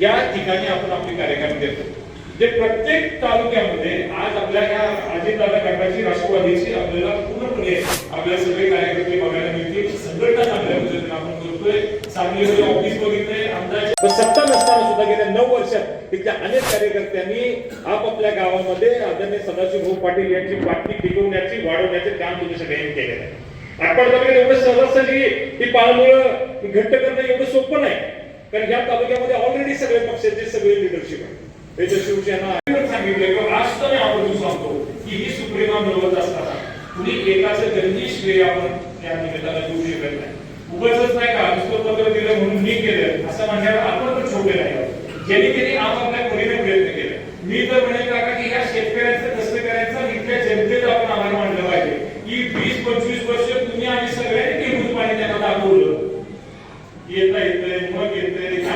या ठिकाणी आपण आपले कार्यक्रम देतो. जे प्रत्येक तालुक्यामध्ये आज आपल्या ह्या अजितदादा गटाची राष्ट्रवादीची आपल्याला पूर्णपणे आपल्या सगळे कार्यकर्ते बघायला मिळतील. संघटना चांगल्या पद्धतीने आपण करतोय सांगलीमध्ये ऑफिस बघितले आमदार पण सत्ता नसताना सुद्धा गेल्या नऊ वर्षात तिथल्या अनेक कार्यकर्त्यांनी आपापल्या गावामध्ये आदरणीय सदाशिव भाऊ पाटील यांची पाठणी टिकवण्याची वाढवण्याचे काम तुम्ही सगळ्यांनी केलेलं आहे. आपण तालुक्यात एवढं सहजासहजी ही पाळमुळं घट्ट करणं एवढं सोपं नाही. कारण या तालुक्यामध्ये ऑलरेडी सगळे पक्षाचे सगळे लिडरशिप आहे. त्याच्या शिवसेना सांगितलं किंवा आज तर आपण सांगतो की ही सुप्रिमा मिळवत असताना कुणी एकाचं गरजी श्रेय आपण त्या निमित्ताला देऊ शकत नाही. उगाच नाही का नुसतं पत्र दिलं म्हणून मी केलं असं म्हणण्यावर आपण पण छोटे नाही आहोत. ज्यांनी त्यांनी आपापल्या परीने प्रयत्न केले. मी तर म्हणेल काका की ह्या शेतकऱ्यांचं कष्टकऱ्यांचं इथल्या जनतेचं आपण आभार मानलं पाहिजे. की वीस पंचवीस वर्ष तुम्ही आम्ही सगळ्यांनी टेबूल पाणी त्यांना दाखवलं. येत नाही.